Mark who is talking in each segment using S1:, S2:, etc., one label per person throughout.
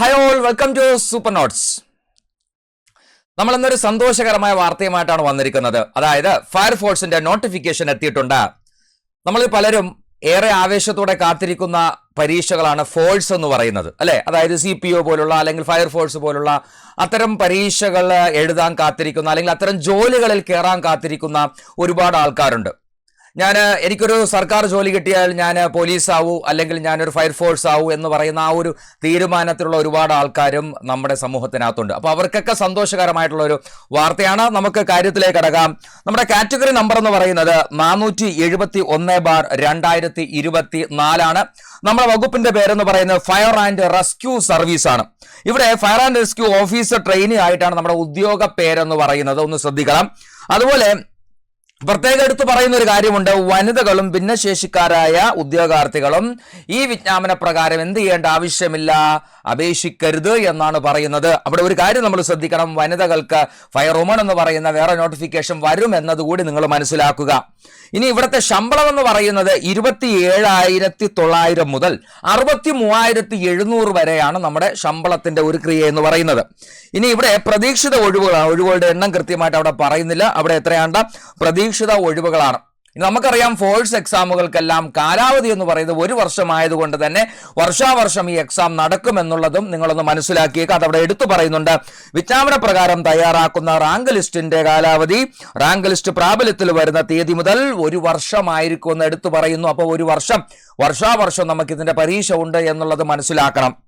S1: Hi all welcome to super notes നമ്മൾ ഇന്നൊരു സന്തോഷകരമായ വാർത്തയുമായിട്ടാണ് വന്നിരിക്കുന്നത്. അതായത് ഫയർഫോഴ്സിന്റെ നോട്ടിഫിക്കേഷൻ എത്തിയിട്ടുണ്ട്. നമ്മൾ പലരും ഏറെ ആവേശത്തോടെ കാത്തിരിക്കുന്ന പരീക്ഷകളാണ് ഫോഴ്സ് എന്ന് പറയുന്നത്. അല്ലെ? അതായത് സി പി ഒ പോലുള്ള അല്ലെങ്കിൽ ഫയർഫോഴ്സ് പോലുള്ള അത്തരം പരീക്ഷകൾ എഴുതാൻ കാത്തിരിക്കുന്ന അല്ലെങ്കിൽ അത്തരം ജോലികളിൽ കയറാൻ കാത്തിരിക്കുന്ന ഒരുപാട് ആൾക്കാരുണ്ട്. ഞാൻ എനിക്കൊരു സർക്കാർ ജോലി കിട്ടിയാൽ ഞാൻ പോലീസ് ആവൂ അല്ലെങ്കിൽ ഞാനൊരു ഫയർഫോഴ്സ് ആവൂ എന്ന് പറയുന്ന ആ ഒരു തീരുമാനത്തിലുള്ള ഒരുപാട് ആൾക്കാരും നമ്മുടെ സമൂഹത്തിനകത്തുണ്ട്. അപ്പോൾ അവർക്കൊക്കെ സന്തോഷകരമായിട്ടുള്ള ഒരു വാർത്തയാണ്. നമുക്ക് കാര്യത്തിലേക്ക് കടക്കാം. നമ്മുടെ കാറ്റഗറി നമ്പർ എന്ന് പറയുന്നത് നാനൂറ്റി എഴുപത്തി ഒന്ന് ബാർ രണ്ടായിരത്തി ഇരുപത്തി നാലാണ് നമ്മുടെ വകുപ്പിന്റെ പേരെന്ന് പറയുന്നത് ഫയർ ആൻഡ് റെസ്ക്യൂ സർവീസ് ആണ്. ഇവിടെ fire and rescue officer trainee ആയിട്ടാണ് നമ്മുടെ ഉദ്യോഗ പേരെന്ന് പറയുന്നത്. ഒന്ന് ശ്രദ്ധിക്കണം. അതുപോലെ പ്രത്യേകം എടുത്തു പറയുന്ന ഒരു കാര്യമുണ്ട്. വനിതകളും ഭിന്നശേഷിക്കാരായ ഉദ്യോഗാർത്ഥികളും ഈ വിജ്ഞാപന പ്രകാരം എന്ത് ചെയ്യേണ്ട ആവശ്യമില്ല. അപേക്ഷിക്കരുത് എന്നാണ് പറയുന്നത്. അവിടെ ഒരു കാര്യം നമ്മൾ ശ്രദ്ധിക്കണം. വനിതകൾക്ക് ഫയർ വുമൺ എന്ന് പറയുന്ന വേറെ നോട്ടിഫിക്കേഷൻ വരും എന്നതുകൂടി നിങ്ങൾ മനസ്സിലാക്കുക. ഇനി ഇവിടുത്തെ ശമ്പളം എന്ന് പറയുന്നത് ഇരുപത്തി ഏഴായിരത്തി തൊള്ളായിരം മുതൽ അറുപത്തി മൂവായിരത്തി എഴുന്നൂറ് വരെയാണ് നമ്മുടെ ശമ്പളത്തിന്റെ ഒരു ക്രിയ എന്ന് പറയുന്നത്. ഇനി ഇവിടെ പ്രതീക്ഷിത ഒഴിവുകളാണ് ഒഴിവുകളുടെ എണ്ണം കൃത്യമായിട്ട് അവിടെ പറയുന്നില്ല. അവിടെ എത്രയാണ്ട? പ്രതീക്ഷിത ഒഴിവുകളാണ്. നമുക്കറിയാം ഫോഴ്സ് എക്സാമുകൾക്കെല്ലാം കാലാവധി എന്ന് പറയുന്നത് ഒരു വർഷമായതുകൊണ്ട് തന്നെ വർഷാവർഷം ഈ എക്സാം നടക്കുമെന്നുള്ളതും നിങ്ങളൊന്ന് മനസ്സിലാക്കിയേക്ക്. അതവിടെ എടുത്തു പറയുന്നുണ്ട്. വിജ്ഞാപന പ്രകാരം തയ്യാറാക്കുന്ന റാങ്ക് ലിസ്റ്റിന്റെ കാലാവധി. റാങ്ക് ലിസ്റ്റ് പ്രാബല്യത്തിൽ വരുന്ന തീയതി മുതൽ ഒരു വർഷമായിരിക്കും എന്ന് എടുത്തു പറയുന്നു. അപ്പോൾ ഒരു വർഷം വർഷാവർഷം നമുക്കിതിന്റെ പരീക്ഷ ഉണ്ട് എന്നുള്ളത് മനസ്സിലാക്കണം.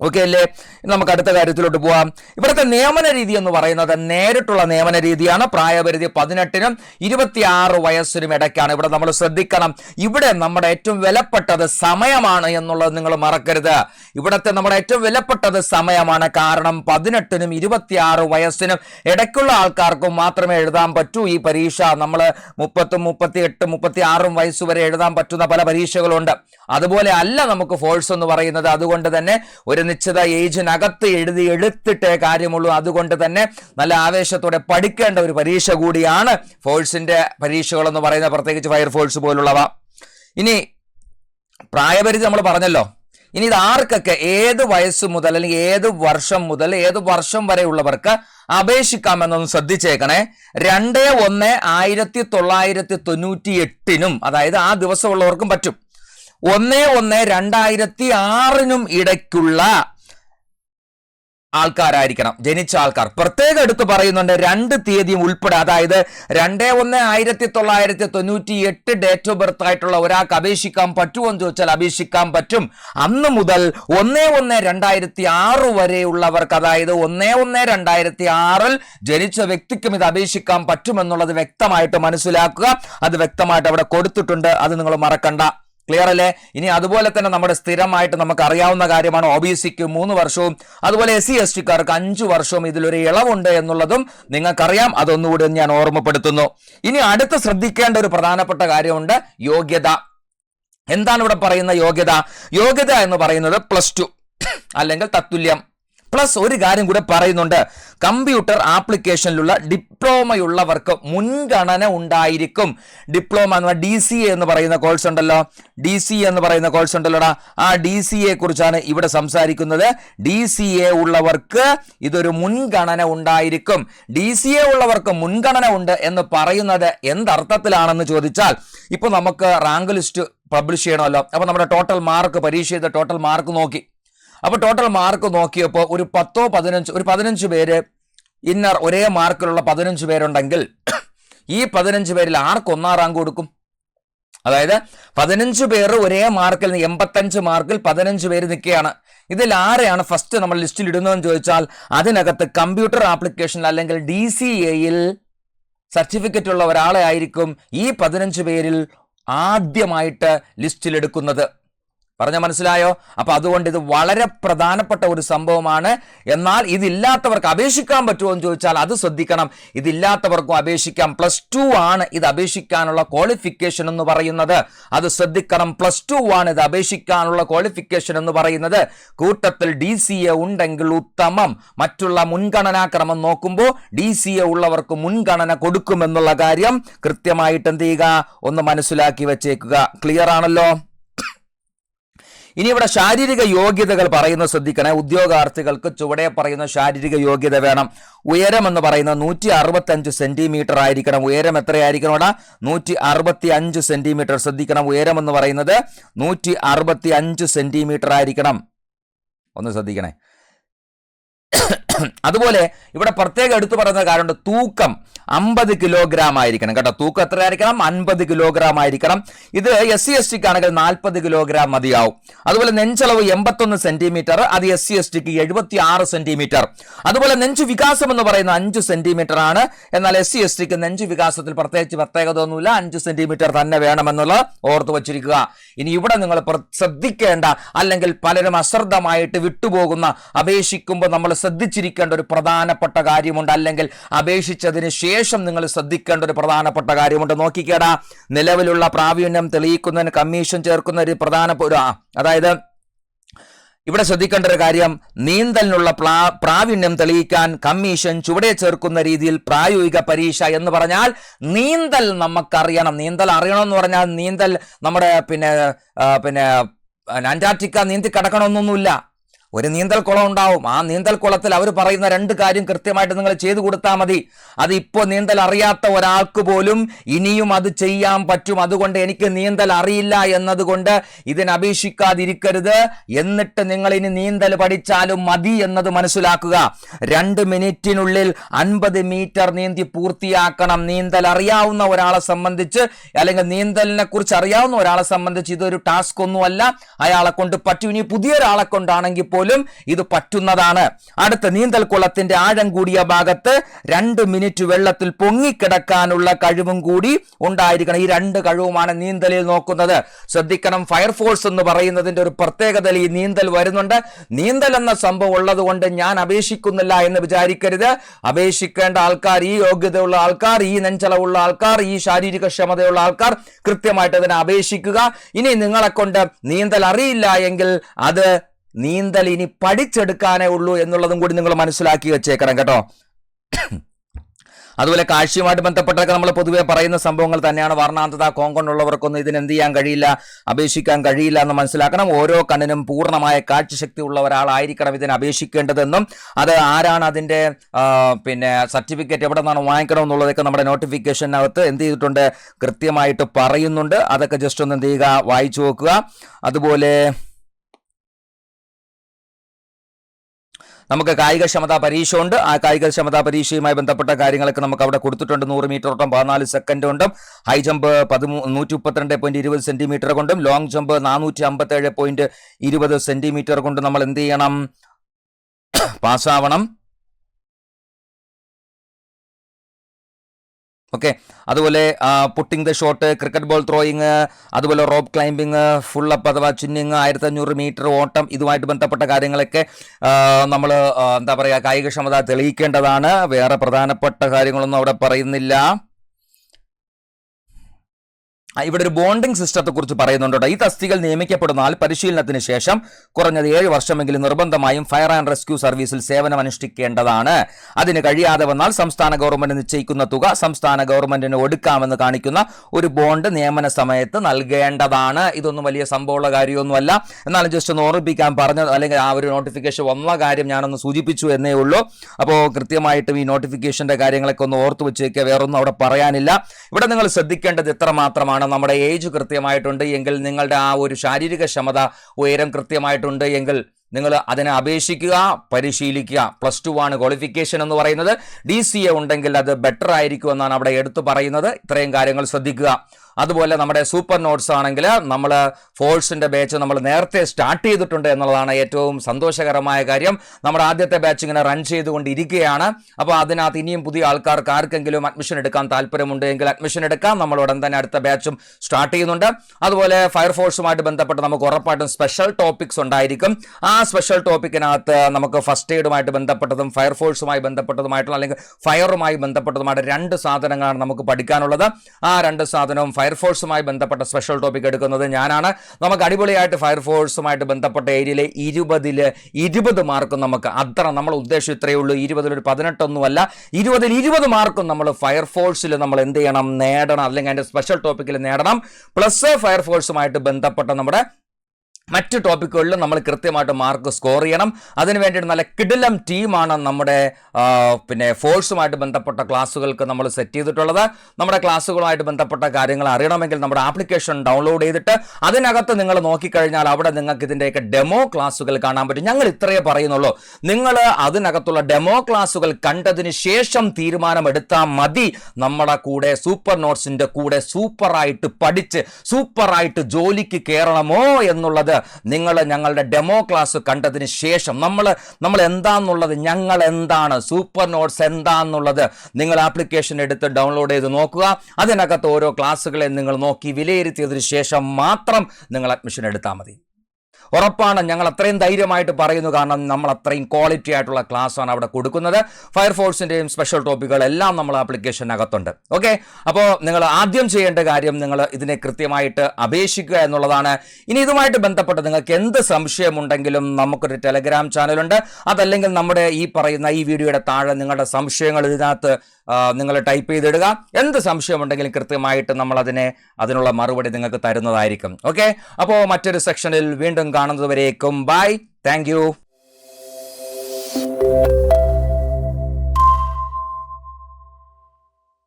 S1: ഓക്കെ അല്ലേ? നമുക്ക് അടുത്ത കാര്യത്തിലോട്ട് പോവാം. ഇവിടുത്തെ നിയമന രീതി എന്ന് പറയുന്നത് നേരിട്ടുള്ള നിയമന രീതിയാണ്. പ്രായപരിധി പതിനെട്ടിനും ഇരുപത്തിയാറ് വയസ്സിനും ഇടയ്ക്കാണ്. ഇവിടെ നമ്മൾ ശ്രദ്ധിക്കണം. ഇവിടെ നമ്മുടെ ഏറ്റവും വിലപ്പെട്ടത് സമയമാണ് എന്നുള്ളത് നിങ്ങൾ മറക്കരുത്. ഇവിടുത്തെ നമ്മുടെ ഏറ്റവും വിലപ്പെട്ടത് സമയമാണ്. കാരണം പതിനെട്ടിനും ഇരുപത്തിയാറ് വയസ്സിനും ഇടയ്ക്കുള്ള ആൾക്കാർക്കും മാത്രമേ എഴുതാൻ പറ്റൂ. ഈ പരീക്ഷ നമ്മൾ മുപ്പത്തും മുപ്പത്തി എട്ട് മുപ്പത്തി ആറും വയസ്സ് വരെ എഴുതാൻ പറ്റുന്ന പല പരീക്ഷകളുണ്ട്. അതുപോലെ അല്ല നമുക്ക് ഫോഴ്സ് എന്ന് പറയുന്നത്. അതുകൊണ്ട് തന്നെ ഒരു നിശ്ചിത ഏജിനകത്ത് എഴുതി എടുത്തിട്ടേ കാര്യമുള്ളൂ. അതുകൊണ്ട് തന്നെ നല്ല ആവേശത്തോടെ പഠിക്കേണ്ട ഒരു പരീക്ഷ കൂടിയാണ് ഫോഴ്സിന്റെ പരീക്ഷകൾ എന്ന് പറയുന്ന പ്രത്യേകിച്ച് ഫയർഫോഴ്സ് പോലുള്ളവ. ഇനി പ്രായപരിധി നമ്മൾ പറഞ്ഞല്ലോ. ഇനി ഇത് ആർക്കൊക്കെ ഏത് വയസ്സ് മുതൽ അല്ലെങ്കിൽ ഏത് വർഷം മുതൽ ഏത് വർഷം വരെയുള്ളവർക്ക് അപേക്ഷിക്കാമെന്നൊന്ന് ശ്രദ്ധിച്ചേക്കണേ. രണ്ട് ഒന്ന് ആയിരത്തി തൊള്ളായിരത്തി തൊണ്ണൂറ്റി എട്ടിനും അതായത് ആ ദിവസമുള്ളവർക്കും പറ്റും. ഒന്ന് ഒന്ന് രണ്ടായിരത്തി ആറിനും ഇടയ്ക്കുള്ള ആൾക്കാരായിരിക്കണം ജനിച്ച ആൾക്കാർ. പ്രത്യേകം എടുത്തു പറയുന്നുണ്ട് രണ്ട് തീയതിയും ഉൾപ്പെടെ. അതായത് രണ്ട് ഒന്ന് ആയിരത്തി തൊള്ളായിരത്തി തൊണ്ണൂറ്റി എട്ട് ഡേറ്റ് ഓഫ് ബർത്ത് ആയിട്ടുള്ള ഒരാൾക്ക് അപേക്ഷിക്കാൻ പറ്റുമോ എന്ന് ചോദിച്ചാൽ അപേക്ഷിക്കാൻ പറ്റും. അന്ന് മുതൽ ഒന്ന് ഒന്ന് രണ്ടായിരത്തി ആറ് വരെയുള്ളവർക്ക് അതായത് ഒന്ന് ഒന്ന് രണ്ടായിരത്തി ആറിൽ ജനിച്ച വ്യക്തിക്കും ഇത് അപേക്ഷിക്കാൻ പറ്റുമെന്നുള്ളത് വ്യക്തമായിട്ട് മനസ്സിലാക്കുക. അത് വ്യക്തമായിട്ട് അവിടെ കൊടുത്തിട്ടുണ്ട്. അത് നിങ്ങൾ മറക്കണ്ട. ക്ലിയർ അല്ലേ? ഇനി അതുപോലെ തന്നെ നമ്മുടെ സ്ഥിരമായിട്ട് നമുക്ക് അറിയാവുന്ന കാര്യമാണ് ഒ ബി സിക്ക് മൂന്ന് വർഷവും അതുപോലെ എസ് സി എസ് ടിക്കാർക്ക് അഞ്ചു വർഷവും ഇതിലൊരു ഇളവുണ്ട് എന്നുള്ളതും നിങ്ങൾക്കറിയാം. അതൊന്നുകൂടി ഞാൻ ഓർമ്മപ്പെടുത്തുന്നു. ഇനി അടുത്ത് ശ്രദ്ധിക്കേണ്ട ഒരു പ്രധാനപ്പെട്ട കാര്യമുണ്ട് യോഗ്യത. എന്താണ് ഇവിടെ പറയുന്ന യോഗ്യത? യോഗ്യത എന്ന് പറയുന്നത് പ്ലസ് ടു അല്ലെങ്കിൽ തത്തുല്യം. പ്ലസ് ഒരു കാര്യം കൂടെ പറയുന്നുണ്ട്. കമ്പ്യൂട്ടർ ആപ്ലിക്കേഷനിലുള്ള ഡിപ്ലോമയുള്ളവർക്ക് മുൻഗണന ഉണ്ടായിരിക്കും. ഡിപ്ലോമ എന്ന് ഡി സി എ എന്ന് പറയുന്ന കോഴ്സ് ഉണ്ടല്ലോ. ഡി സി എന്ന് പറയുന്ന കോഴ്സ് ഉണ്ടല്ലോടാ. ആ ഡി സി എ കുറിച്ചാണ് ഇവിടെ സംസാരിക്കുന്നത്. ഡി സി എ ഉള്ളവർക്ക് ഇതൊരു മുൻഗണന ഉണ്ടായിരിക്കും. ഡി സി എ ഉള്ളവർക്ക് മുൻഗണന ഉണ്ട് എന്ന് പറയുന്നത് എന്തർത്ഥത്തിലാണെന്ന് ചോദിച്ചാൽ ഇപ്പൊ നമുക്ക് റാങ്ക് ലിസ്റ്റ് പബ്ലിഷ് ചെയ്യണമല്ലോ. അപ്പൊ നമ്മുടെ ടോട്ടൽ മാർക്ക് പരീക്ഷ ചെയ്ത ടോട്ടൽ മാർക്ക് നോക്കി. അപ്പോൾ ടോട്ടൽ മാർക്ക് നോക്കിയപ്പോൾ ഒരു പത്തോ പതിനഞ്ച് ഒരു പതിനഞ്ച് പേര് ഇന്നർ ഒരേ മാർക്കിലുള്ള പതിനഞ്ച് പേരുണ്ടെങ്കിൽ ഈ പതിനഞ്ച് പേരിൽ ആർക്ക് ഒന്നാം റാങ്ക് കൊടുക്കും? അതായത് പതിനഞ്ച് പേർ ഒരേ മാർക്കിൽ എൺപത്തഞ്ച് മാർക്കിൽ പതിനഞ്ച് പേര് നിൽക്കുകയാണ്. ഇതിൽ ആരെയാണ് ഫസ്റ്റ് നമ്മൾ ലിസ്റ്റിൽ ഇടുന്നതെന്ന് ചോദിച്ചാൽ അതിനകത്ത് കമ്പ്യൂട്ടർ ആപ്ലിക്കേഷൻ അല്ലെങ്കിൽ ഡി സി എയിൽ സർട്ടിഫിക്കറ്റ് ഉള്ള ഒരാളെ ആയിരിക്കും ഈ പതിനഞ്ച് പേരിൽ ആദ്യമായിട്ട് ലിസ്റ്റിൽ എടുക്കുന്നത്. പറഞ്ഞ മനസ്സിലായോ? അപ്പോൾ അതുകൊണ്ട് ഇത് വളരെ പ്രധാനപ്പെട്ട ഒരു സംഭവമാണ്. എന്നാൽ ഇതില്ലാത്തവർക്ക് അപേക്ഷിക്കാൻ പറ്റുമോ എന്ന് ചോദിച്ചാൽ അത് ശ്രദ്ധിക്കണം. ഇതില്ലാത്തവർക്കും അപേക്ഷിക്കാം. പ്ലസ് ടു ആണ് ഇത് അപേക്ഷിക്കാനുള്ള ക്വാളിഫിക്കേഷൻ എന്ന് പറയുന്നത്. അത് ശ്രദ്ധിക്കണം. പ്ലസ് ടു ആണ് ഇത് അപേക്ഷിക്കാനുള്ള ക്വാളിഫിക്കേഷൻ എന്ന് പറയുന്നത്. കൂട്ടത്തിൽ ഡി സി എ ഉണ്ടെങ്കിൽ ഉത്തമം. മറ്റുള്ള മുൻഗണനാക്രമം നോക്കുമ്പോൾ ഡി സി എ ഉള്ളവർക്ക് മുൻഗണന കൊടുക്കുമെന്നുള്ള കാര്യം കൃത്യമായിട്ട് എന്ത് ചെയ്യുക? ഒന്ന് മനസ്സിലാക്കി വെച്ചേക്കുക. ക്ലിയർ ആണല്ലോ? ഇനി ഇവിടെ ശാരീരിക യോഗ്യതകൾ പറയുന്നത് ശ്രദ്ധിക്കണേ. ഉദ്യോഗാർത്ഥികൾക്ക് ചുവടെ പറയുന്ന ശാരീരിക യോഗ്യത വേണം. ഉയരം എന്ന് പറയുന്നത് നൂറ്റി അറുപത്തഞ്ച് സെന്റിമീറ്റർ ആയിരിക്കണം. ഉയരം എത്രയായിരിക്കണം ഇവിടെ? നൂറ്റി അറുപത്തി അഞ്ച് സെന്റിമീറ്റർ ശ്രദ്ധിക്കണം. ഉയരം എന്ന് പറയുന്നത് നൂറ്റി അറുപത്തി അഞ്ച് സെന്റിമീറ്റർ ആയിരിക്കണം. ഒന്ന് ശ്രദ്ധിക്കണേ. അതുപോലെ ഇവിടെ പ്രത്യേകം എടുത്തു പറയുന്ന കാര്യമുണ്ട്. തൂക്കം അമ്പത് കിലോഗ്രാം ആയിരിക്കണം കേട്ടോ. തൂക്കം എത്ര ആയിരിക്കണം അൻപത് കിലോഗ്രാം ആയിരിക്കണം. ഇത് എസ് സി എസ് ടിക്ക് ആണെങ്കിൽ നാൽപ്പത് കിലോഗ്രാം മതിയാവും. അതുപോലെ നെഞ്ചളവ് എൺപത്തൊന്ന് സെന്റിമീറ്റർ അത് എസ് സി എസ് ടിക്ക് എഴുപത്തി ആറ് സെന്റിമീറ്റർ അതുപോലെ നെഞ്ചു വികാസം എന്ന് പറയുന്ന അഞ്ച് സെന്റിമീറ്റർ ആണ്. എന്നാൽ എസ് സി എസ് ടിക്ക് നെഞ്ചു വികാസത്തിൽ പ്രത്യേകിച്ച് പ്രത്യേകത ഒന്നുമില്ല അഞ്ച് സെന്റിമീറ്റർ തന്നെ വേണമെന്നുള്ളത് ഓർത്തു വച്ചിരിക്കുക. ഇനി ഇവിടെ നിങ്ങൾ ശ്രദ്ധിക്കേണ്ട അല്ലെങ്കിൽ പലരും അശ്രദ്ധമായിട്ട് വിട്ടുപോകുന്ന അപേക്ഷിക്കുമ്പോൾ നമ്മൾ ശ്രദ്ധിച്ചിരിക്കേണ്ട ഒരു പ്രധാനപ്പെട്ട കാര്യമുണ്ട്. അല്ലെങ്കിൽ അപേക്ഷിച്ചതിന് ശേഷം നിങ്ങൾ ശ്രദ്ധിക്കേണ്ട ഒരു പ്രധാനപ്പെട്ട കാര്യമുണ്ട്. നോക്കിക്കേടാ നിലവിലുള്ള പ്രാവീണ്യം തെളിയിക്കുന്നതിന് കമ്മീഷൻ ചേർക്കുന്ന ഒരു പ്രധാന ഒരു അതായത് ഇവിടെ ശ്രദ്ധിക്കേണ്ട ഒരു കാര്യം നീന്തലിനുള്ള പ്രാവീണ്യം തെളിയിക്കാൻ കമ്മീഷൻ ചുവടെ ചേർക്കുന്ന രീതിയിൽ പ്രായോഗിക പരീക്ഷ എന്ന് പറഞ്ഞാൽ നീന്തൽ നമുക്കറിയണം. നീന്തൽ അറിയണമെന്ന് പറഞ്ഞാൽ നീന്തൽ നമ്മുടെ പിന്നെ പിന്നെ അന്റാർട്ടിക്ക നീന്തി കടക്കണമെന്നൊന്നുമില്ല. ഒരു നീന്തൽ കുളം ഉണ്ടാവും. ആ നീന്തൽ കുളത്തിൽ അവർ പറയുന്ന രണ്ട് കാര്യം കൃത്യമായിട്ട് നിങ്ങൾ ചെയ്തു കൊടുത്താൽ മതി. അത് ഇപ്പോൾ നീന്തൽ അറിയാത്ത ഒരാൾക്ക് പോലും ഇനിയും അത് ചെയ്യാൻ പറ്റും. അതുകൊണ്ട് എനിക്ക് നീന്തൽ അറിയില്ല എന്നതുകൊണ്ട് ഇതിന് അപേക്ഷിക്കാതിരിക്കരുത്. എന്നിട്ട് നിങ്ങൾ ഇനി നീന്തൽ പഠിച്ചാലും മതി എന്നത് മനസ്സിലാക്കുക. രണ്ട് മിനിറ്റിനുള്ളിൽ അൻപത് മീറ്റർ നീന്തി പൂർത്തിയാക്കണം. നീന്തൽ അറിയാവുന്ന ഒരാളെ സംബന്ധിച്ച് അല്ലെങ്കിൽ നീന്തലിനെ കുറിച്ച് അറിയാവുന്ന ഒരാളെ സംബന്ധിച്ച് ഇതൊരു ടാസ്ക് ഒന്നുമല്ല. അയാളെ കൊണ്ട് പറ്റും. ഇനി പുതിയ ഒരാളെ കൊണ്ടാണെങ്കിൽ പോലും ഇത് പറ്റുന്നതാണ്. അടുത്ത നീന്തൽ കുളത്തിന്റെ ആഴം കൂടിയ ഭാഗത്ത് രണ്ട് മിനിറ്റ് വെള്ളത്തിൽ പൊങ്ങിക്കിടക്കാനുള്ള കഴിവും കൂടി ഉണ്ടായിരിക്കണം. ഈ രണ്ട് കഴിവുമാണ് നീന്തലിൽ നോക്കുന്നത്. ശ്രദ്ധിക്കണം ഫയർഫോഴ്സ് എന്ന് പറയുന്നതിന്റെ ഒരു പ്രത്യേകത ഈ നീന്തൽ വരുന്നുണ്ട്. നീന്തൽ എന്ന സംഭവം ഉള്ളത് കൊണ്ട് ഞാൻ അപേക്ഷിക്കുന്നില്ല എന്ന് വിചാരിക്കരുത്. അപേക്ഷിക്കേണ്ട ആൾക്കാർ ഈ യോഗ്യതയുള്ള ആൾക്കാർ ഈ നെഞ്ചളവുള്ള ആൾക്കാർ ഈ ശാരീരിക ക്ഷമതയുള്ള ആൾക്കാർ കൃത്യമായിട്ട് അതിനെ അപേക്ഷിക്കുക. ഇനി നിങ്ങളെ കൊണ്ട് നീന്തൽ അറിയില്ല എങ്കിൽ അത് നീന്തൽ ഇനി പഠിച്ചെടുക്കാനേ ഉള്ളൂ എന്നുള്ളതും കൂടി നിങ്ങൾ മനസ്സിലാക്കി വെച്ചേക്കണം കേട്ടോ. അതുപോലെ കാഴ്ചയുമായിട്ട് ബന്ധപ്പെട്ടൊക്കെ നമ്മൾ പൊതുവെ പറയുന്ന സംഭവങ്ങൾ തന്നെയാണ്. വർണാന്തത കോങ്കണ്ണുള്ളവർക്കൊന്നും ഇതിന് എന്ത് ചെയ്യാൻ കഴിയില്ല അപേക്ഷിക്കാൻ കഴിയില്ല എന്ന് മനസ്സിലാക്കണം. ഓരോ കണ്ണിനും പൂർണമായ കാഴ്ചശക്തി ഉള്ള ഒരാളായിരിക്കണം ഇതിന് അപേക്ഷിക്കേണ്ടതെന്നും അത് ആരാണ് അതിന്റെ പിന്നെ സർട്ടിഫിക്കറ്റ് എവിടെ നിന്നാണ് വാങ്ങിക്കണം എന്നുള്ളതൊക്കെ നമ്മുടെ നോട്ടിഫിക്കേഷനകത്ത് എന്ത് ചെയ്തിട്ടുണ്ട് കൃത്യമായിട്ട് പറയുന്നുണ്ട്. അതൊക്കെ ജസ്റ്റ് ഒന്ന് എന്ത് ചെയ്യുക വായിച്ചു നോക്കുക. അതുപോലെ നമുക്ക് കായികക്ഷമതാ പരീക്ഷ ഉണ്ട് ആ കായികക്ഷമതാ പരീക്ഷയുമായി ബന്ധപ്പെട്ട കാര്യങ്ങളൊക്കെ നമുക്ക് അവിടെ കൊടുത്തിട്ടുണ്ട്. നൂറ് മീറ്റർ ഓട്ടം പതിനാല് സെക്കൻഡ് കൊണ്ടും. ഹൈ ജമ്പ് പതിമൂ നൂറ്റി മുപ്പത്തിരണ്ട് പോയിന്റ് ഇരുപത് സെന്റിമീറ്റർ കൊണ്ടും. ലോങ് ജമ്പ് നാനൂറ്റി അമ്പത്തി ഏഴ് പോയിന്റ് ഇരുപത് സെന്റിമീറ്റർ കൊണ്ട് നമ്മൾ എന്ത് ചെയ്യണം? പാസ്സാവണം ഓക്കെ? അതുപോലെ putting the shot cricket ball throwing അതുപോലെ റോപ്പ് ക്ലൈംബിങ് ഫുൾ അപ്പ് അഥവാ ചിന്നിങ് ആയിരത്തി അഞ്ഞൂറ് മീറ്റർ ഓട്ടം ഇതുമായിട്ട് ബന്ധപ്പെട്ട കാര്യങ്ങളൊക്കെ നമ്മൾ എന്താ പറയുക കായികക്ഷമത തെളിയിക്കേണ്ടതാണ്. വേറെ പ്രധാനപ്പെട്ട കാര്യങ്ങളൊന്നും അവിടെ പറയുന്നില്ല. ഇവിടെ ഒരു ബോണ്ടിംഗ് സിസ്റ്റത്തെ കുറിച്ച് പറയുന്നുണ്ട് ഈ തസ്തികൾ നിയമിക്കപ്പെടുന്നാൽ പരിശീലനത്തിന് ശേഷം കുറഞ്ഞത് ഏഴ് വർഷമെങ്കിലും നിർബന്ധമായും ഫയർ ആൻഡ് റെസ്ക്യൂ സർവീസിൽ സേവനം അനുഷ്ഠിക്കേണ്ടതാണ് അതിന് കഴിയാതെ വന്നാൽ സംസ്ഥാന ഗവൺമെന്റ് നിശ്ചയിക്കുന്ന തുക സംസ്ഥാന ഗവൺമെന്റിന് ഒടുക്കാമെന്ന് കാണിക്കുന്ന ഒരു ബോണ്ട് നിയമന സമയത്ത് നൽകേണ്ടതാണ്. ഇതൊന്നും വലിയ സംഭവമുള്ള കാര്യമൊന്നുമല്ല. എന്നാലും ജസ്റ്റ് ഒന്ന് ഓർമ്മിപ്പിക്കാൻ പറഞ്ഞത് അല്ലെങ്കിൽ ആ ഒരു നോട്ടിഫിക്കേഷൻ വന്ന കാര്യം ഞാനൊന്ന് സൂചിപ്പിച്ചു എന്നേ ഉള്ളൂ. അപ്പോൾ കൃത്യമായിട്ടും ഈ നോട്ടിഫിക്കേഷന്റെ കാര്യങ്ങളൊക്കെ ഒന്ന് ഓർത്ത് വെച്ചേക്കുക വേറൊന്നും അവിടെ പറയാനില്ല. ഇവിടെ നിങ്ങൾ ശ്രദ്ധിക്കേണ്ടത് എത്ര മാത്രമാണ് നമ്മുടെ ഏജ് കൃത്യമായിട്ടുണ്ട് എങ്കിൽ നിങ്ങളുടെ ആ ഒരു ശാരീരിക ക്ഷമത ഉയരം കൃത്യമായിട്ടുണ്ട് എങ്കിൽ നിങ്ങൾ അതിനെ അപേക്ഷിക്കുക പരിശീലിക്കുക. പ്ലസ് ടു ആണ് ക്വാളിഫിക്കേഷൻ എന്ന് പറയുന്നത്. ഡി സി എ ഉണ്ടെങ്കിൽ അത് ബെറ്റർ ആയിരിക്കും എന്നാണ് അവിടെ എടുത്തു പറയുന്നത്. ഇത്രയും കാര്യങ്ങൾ ശ്രദ്ധിക്കുക. അതുപോലെ നമ്മുടെ സൂപ്പർ നോട്ട്സ് ആണെങ്കിൽ നമ്മൾ ഫോഴ്സിന്റെ ബാച്ച് നമ്മൾ നേരത്തെ സ്റ്റാർട്ട് ചെയ്തിട്ടുണ്ട് എന്നുള്ളതാണ് ഏറ്റവും സന്തോഷകരമായ കാര്യം. നമ്മുടെ ആദ്യത്തെ ബാച്ച് ഇങ്ങനെ റൺ ചെയ്തുകൊണ്ടിരിക്കുകയാണ്. അപ്പോൾ അതിനകത്ത് ഇനിയും പുതിയ ആൾക്കാർക്ക് ആർക്കെങ്കിലും അഡ്മിഷൻ എടുക്കാൻ താല്പര്യമുണ്ട് എങ്കിൽ അഡ്മിഷൻ എടുക്കാം. നമ്മൾ ഉടൻ തന്നെ അടുത്ത ബാച്ചും സ്റ്റാർട്ട് ചെയ്യുന്നുണ്ട്. അതുപോലെ ഫയർഫോഴ്സുമായിട്ട് ബന്ധപ്പെട്ട് നമുക്ക് ഉറപ്പായിട്ടും സ്പെഷ്യൽ ടോപ്പിക്സ് ഉണ്ടായിരിക്കും. ആ സ്പെഷ്യൽ ടോപ്പിക്കിനകത്ത് നമുക്ക് ഫസ്റ്റ് എയ്ഡുമായിട്ട് ബന്ധപ്പെട്ടതും ഫയർഫോഴ്സുമായി ബന്ധപ്പെട്ടതുമായിട്ടുള്ള അല്ലെങ്കിൽ ഫയറുമായി ബന്ധപ്പെട്ടതുമായിട്ട് രണ്ട് സാധനങ്ങളാണ് നമുക്ക് പഠിക്കാനുള്ളത്. ആ രണ്ട് സാധനവും ഫയർഫോഴ്സുമായി ബന്ധപ്പെട്ട സ്പെഷ്യൽ ടോപ്പിക് എടുക്കുന്നത് ഞാനാണ്. നമുക്ക് അടിപൊളിയായിട്ട് ഫയർഫോഴ്സുമായിട്ട് ബന്ധപ്പെട്ട ഏരിയയിലെ ഇരുപതിൽ ഇരുപത് മാർക്കും നമുക്ക് അത്ര നമ്മൾ ഉദ്ദേശം ഇത്രയേ ഉള്ളൂ. ഇരുപതിൽ ഒരു പതിനെട്ടൊന്നുമല്ല. ഇരുപതിൽ ഇരുപത് മാർക്കും നമ്മൾ ഫയർഫോഴ്സിൽ നമ്മൾ എന്ത് ചെയ്യണം? നേടണം. അല്ലെങ്കിൽ അതിന്റെ സ്പെഷ്യൽ ടോപ്പിക്കിൽ നേടണം. പ്ലസ് ഫയർഫോഴ്സുമായിട്ട് ബന്ധപ്പെട്ട നമ്മുടെ മറ്റ് ടോപ്പിക്കുകളിലും നമ്മൾ കൃത്യമായിട്ട് മാർക്ക് സ്കോർ ചെയ്യണം. അതിന് വേണ്ടിയിട്ട് നല്ല കിടിലം ടീമാണ് നമ്മുടെ പിന്നെ ഫോഴ്സുമായിട്ട് ബന്ധപ്പെട്ട ക്ലാസ്സുകൾക്ക് നമ്മൾ സെറ്റ് ചെയ്തിട്ടുള്ളത്. നമ്മുടെ ക്ലാസ്സുകളുമായിട്ട് ബന്ധപ്പെട്ട കാര്യങ്ങൾ അറിയണമെങ്കിൽ നമ്മുടെ ആപ്ലിക്കേഷൻ ഡൗൺലോഡ് ചെയ്തിട്ട് അതിനകത്ത് നിങ്ങൾ നോക്കിക്കഴിഞ്ഞാൽ അവിടെ നിങ്ങൾക്ക് ഇതിന്റെയൊക്കെ ഡെമോ ക്ലാസ്സുകൾ കാണാൻ പറ്റും. ഞങ്ങൾ ഇത്രയേ പറയുന്നുള്ളൂ. നിങ്ങൾ അതിനകത്തുള്ള ഡെമോ ക്ലാസ്സുകൾ കണ്ടതിന് ശേഷം തീരുമാനമെടുത്താൽ മതി. നമ്മുടെ കൂടെ സൂപ്പർ നോട്ട്സിന്റെ കൂടെ സൂപ്പറായിട്ട് പഠിച്ച് സൂപ്പറായിട്ട് ജോലിക്ക് കയറണമോ എന്നുള്ളത് നിങ്ങൾ ഞങ്ങളുടെ ഡെമോ ക്ലാസ് കണ്ടതിന് ശേഷം നമ്മൾ നമ്മൾ എന്താന്നുള്ളത് ഞങ്ങൾ എന്താണ് സൂപ്പർ നോട്ട്സ് എന്താന്നുള്ളത് നിങ്ങൾ ആപ്ലിക്കേഷൻ എടുത്ത് ഡൗൺലോഡ് ചെയ്ത് നോക്കുക. അതിനകത്ത് ഓരോ ക്ലാസ്സുകളെ നിങ്ങൾ നോക്കി വിലയിരുത്തിയതിന് ശേഷം മാത്രം നിങ്ങൾ അഡ്മിഷൻ എടുത്താൽ മതി. ഉറപ്പാണ് ഞങ്ങൾ അത്രയും ധൈര്യമായിട്ട് പറയുന്നു. കാരണം നമ്മൾ അത്രയും ക്വാളിറ്റി ആയിട്ടുള്ള ക്ലാസ് ആണ് അവിടെ കൊടുക്കുന്നത്. ഫയർഫോഴ്സിന്റെയും സ്പെഷ്യൽ ടോപ്പിക്കുകൾ എല്ലാം നമ്മൾ ആപ്ലിക്കേഷനകത്തുണ്ട് ഓക്കെ അപ്പോൾ നിങ്ങൾ ആദ്യം ചെയ്യേണ്ട കാര്യം നിങ്ങൾ ഇതിനെ കൃത്യമായിട്ട് അപേക്ഷിക്കുക എന്നുള്ളതാണ്. ഇനി ഇതുമായിട്ട് ബന്ധപ്പെട്ട് നിങ്ങൾക്ക് എന്ത് സംശയമുണ്ടെങ്കിലും നമുക്കൊരു ടെലഗ്രാം ചാനലുണ്ട് അതല്ലെങ്കിൽ നമ്മുടെ ഈ പറയുന്ന ഈ വീഡിയോയുടെ താഴെ നിങ്ങളുടെ സംശയങ്ങൾ ഇതിനകത്ത് നിങ്ങൾ ടൈപ്പ് ചെയ്തിടുക. എന്ത് സംശയമുണ്ടെങ്കിലും കൃത്യമായിട്ട് നമ്മൾ അതിനെ അതിനുള്ള മറുപടി നിങ്ങൾക്ക് തരുന്നതായിരിക്കും. ഓക്കെ അപ്പോൾ മറ്റൊരു സെക്ഷനിൽ വീണ്ടും കാണുന്നതുവരേക്കും. Bye thank